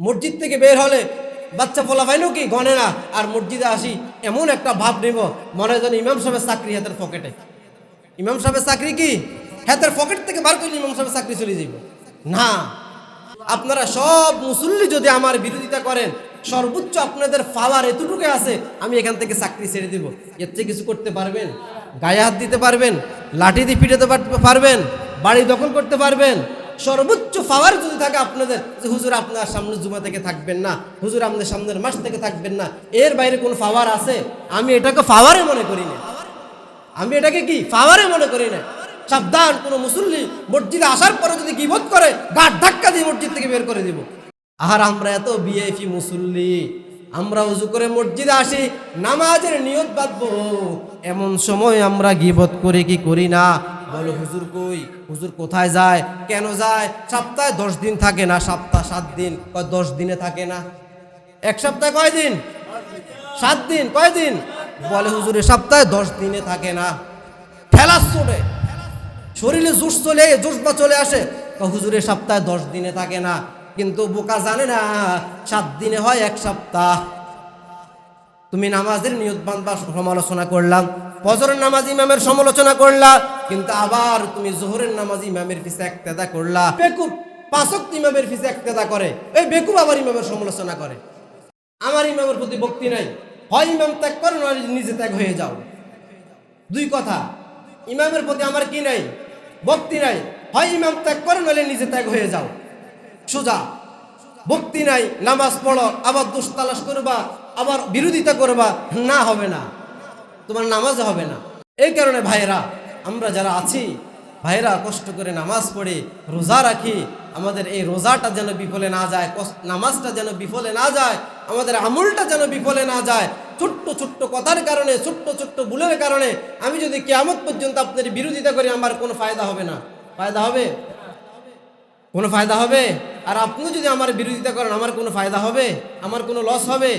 মসজিদ থেকে বের হলে বাচ্চা ফলা পাইলো কি গনে না? আর মসজিদে আসি, এমন একটা ভাব নিব, মনে হয় যেন ইমাম সাহেবের চাকরি হাতের পকেটে। ইমাম সাহেবের চাকরি কি? হাতের পকেট থেকে বার করলে ইমাম সাহেবের চাকরি চলে যাব না। আপনারা সব মুসল্লি যদি আমার বিরোধিতা করেন, সর্বোচ্চ আপনাদের পাওয়ার এতটুকু আছে, আমি এখান থেকে চাকরি ছেড়ে দিব। এর থেকে কিছু করতে পারবেন? গায়ে হাত দিতে পারবেন? লাঠি দিয়ে পিটাতে পার- পারবেন? বাড়ি দখল করতে পারবেন? সর্বোচ্চ পাওয়ার যদি থাকে আপনাদের, যে হুজুর আপনার সামনে জুমা থেকে থাকবেন না, হুজুর আপনার সামনের মাস থেকে থাকবেন না, এর বাইরে কোনো পাওয়ার আছে? আমি এটাকে পাওয়ারে মনে করি না। আমি এটাকে কি? পাওয়ারে মনে করি না। সাবধান, কোনো মুসল্লি মসজিদে আসার পরে যদি গিবত করে, গাঢ় ধাক্কা দিয়ে মসজিদ থেকে বের করে দিব। আর আমরা এত বিএফি মুসল্লি, আমরা উজু করে মসজিদে আসি, নামাজের নিয়ত বাঁধবো, এমন সময় আমরা গিবত করে কি করি না? বলো, হুজুর কই? হুজুর কোথায় যায়? কেন যায়? সপ্তাহে দশ দিন থাকে না, সপ্তাহ সাত দিন। কয়, দশ দিনে থাকে না। এক সপ্তাহে কয় দিন? সাত দিন। কয় দিন? বলে, হুজুরে সপ্তাহে দশ দিনে থাকে না। ঠেলাস চলে। শরীরে জোশ চলে জোশ বা চলে আসে। হুজুরে সপ্তাহে দশ দিনে থাকে না। কিন্তু বোকা জানে না, সাত দিনে হয় এক সপ্তাহ। তুমি নামাজের নিয়ত বান্ধবা সমালোচনা করলাম, ফজরের নামাজ ইমামের সমালোচনা করলা কিন্তু আবার তুমি জোহরের নামাজ ইমামের পিছে একতেদা করলা। বেকুব পাঁচক ইমামের পিছে একতেদা করে। এই বেকুব আবার ইমামের সমালোচনা করে। আমার ইমামের প্রতি ভক্তি নাই। হয় ইমাম ত্যাগ করো, নয় নিজে ত্যাগ হয়ে যাও। দুই কথা, ইমামের প্রতি আমার কি নাই? ভক্তি নাই। হয় ইমাম ত্যাগ করো, নইলে নিজে ত্যাগ হয়ে যাও। সোজা, ভক্তি নাই, নামাজ পড়ো, আবার দোষ তালাশ করবা, আবার বিরোধিতা করবা, না হবে না। তোমার নামাজ হবে না। এই কারণে ভাইরা আমরা যারা আছি ভাইরা কষ্ট করে নামাজ পড়ে রোজা রাখি, আমাদের এই রোজাটা যেন বিফলে না যায় নামাজটা যেন বিফলে না যায়, আমাদের আমলটা যেন বিফলে না যায়, ছোট্ট ছোট্ট কথার কারণে, ছোট্ট ছোট্ট ভুলের কারণে আমি যদি কেয়ামত পর্যন্ত আপনার বিরোধিতা করি, আমার কোনো ফায়দা হবে না। ফায়দা হবে? কোনো ফায়দা হবে? আর আপনি যদি আমার বিরোধিতা করেন, আমার কোনো ফায়দা হবে? আমার কোনো লস হবে?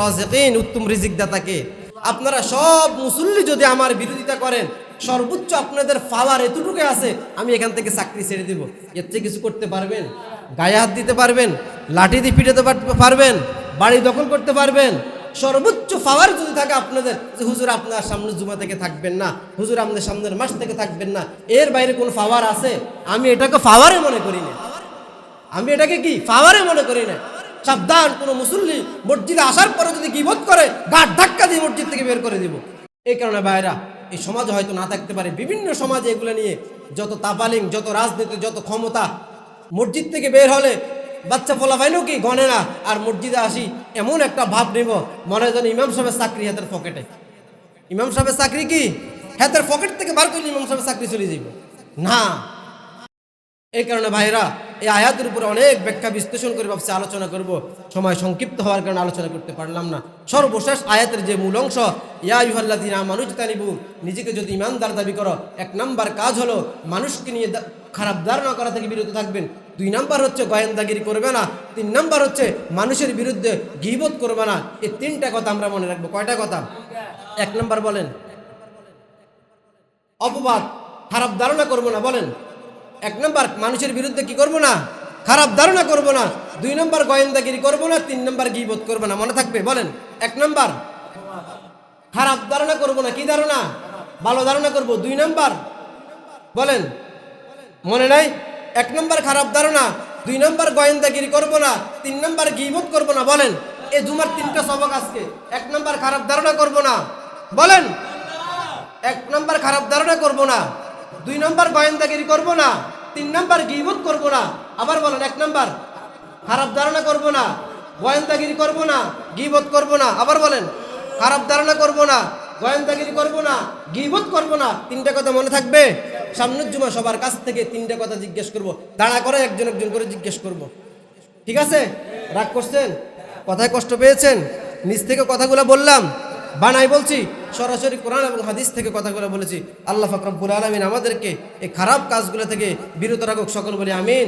রাজিকিন, উত্তম রিজিক দাতাকে আপনারা সব মুসল্লি যদি আমার বিরোধিতা করেন, সর্বোচ্চ আপনাদের পাওয়ার এতটুকু আছে, আমি এখান থেকে চাকরি ছেড়ে দিব। এর থেকে কিছু করতে পারবেন? গায়ে হাত দিতে পারবেন? লাঠি দিয়ে পিটাতে পার- পারবেন? বাড়ি দখল করতে পারবেন? সর্বোচ্চ পাওয়ার যদি থাকে আপনাদের, যে হুজুর আপনার সামনে জুমা থেকে থাকবেন না, হুজুর আপনাদের সামনের মাস থেকে থাকবেন না, এর বাইরে কোনো পাওয়ার আছে? আমি এটাকে পাওয়ারে মনে করি না। আমি এটাকে কি? পাওয়ারে মনে করি না। সাবধান, কোনো মুসল্লি মসজিদে আসার পরে যদি গিবত করে গাঢ় ধাক্কা দিয়ে মসজিদ থেকে বের করে দিব। এই কারণে ভাইরা এই সমাজ হয়তো না থাকতে পারে। বিভিন্ন সমাজে এগুলো নিয়ে যত তাপালিং, যত রাজনীতি, যত ক্ষমতা, মসজিদ থেকে বের হলে বাচ্চা ফলা পাইলো কি গনে না? আর মসজিদে আসি, এমন একটা ভাব নিব, মনে হয় যেন ইমাম সাহেবের চাকরি হাতের পকেটে। ইমাম সাহেবের চাকরি কি? হাতের পকেট থেকে বার করলে ইমাম সাহেবের চাকরি চলে যাব না। এই কারণে ভাইরা এই আয়াতের উপরে অনেক ব্যাখ্যা বিশ্লেষণ করে ভাবছি, আলোচনা করব। সময় সংক্ষিপ্ত হওয়ার কারণে আলোচনা করতে পারলাম না। সর্বশেষ আয়াতের যে মূল অংশ, ইয়া ইউহাল্লাদিনা মানুষ তানিবু নিজেকে যদি ইমানদার দাবি করো, এক নাম্বার কাজ হলো মানুষকে নিয়ে খারাপ ধারণা করা থেকে বিরত থাকবেন। দুই নাম্বার হচ্ছে গোয়েন্দাগিরি করবে না। তিন নাম্বার হচ্ছে মানুষের বিরুদ্ধে গিবত করবে না। এই তিনটা কথা আমরা মনে রাখব। কয়টা কথা? এক নাম্বার বলেন। অপবাদ, খারাপ ধারণা করব না, বলেন। এক নম্বর, মানুষের বিরুদ্ধে কি করব না? খারাপ ধারণা করব না। দুই নম্বর, গোয়েন্দাগিরি করব না। তিন নম্বর গিবোধ করব না। মনে থাকবে? বলেন। এক নম্বর, খারাপ ধারণা করব না। কি ধারণা? ভালো ধারণা করব। দুই নম্বর, বলেন। মনে নাই? এক নম্বর, খারাপ ধারণা। দুই নম্বর, গোয়েন্দাগিরি করব না। তিন নম্বর গিবোধ করব না। বলেন। এই জুমার তিনটা সবক আজকে। এক নম্বর, খারাপ ধারণা করব না। বলেন। এক নম্বর, খারাপ ধারণা করব না। দুই নম্বর গোয়েন্দাগিরি করব না, তিন নম্বর গিবত করব না, আবার বলেন এক নম্বর খারাপ ধারণা করব না, গোয়েন্দাগিরি করব না, গিবত করব না, আবার বলেন খারাপ ধারণা করব না, গোয়েন্দাগিরি করব না, গিবত করব না, তিনটা কথা মনে থাকবে? সামনের জুমা সবার কাছ থেকে তিনটা কথা জিজ্ঞেস করব, দাঁড়া করে একজন একজন করে জিজ্ঞেস করব। ঠিক আছে? রাগ করছেন? কথায় কষ্ট পেয়েছেন? নিজ থেকে কথাগুলো বললাম বানাই বলছি সরাসরি কোরআন এবং হাদিস থেকে কথাগুলো বলেছি, আল্লাহ ফাকরাবুল আলমিন আমাদেরকে এই খারাপ কাজগুলো থেকে বিরত রাখুক। সকল বলে আমিন।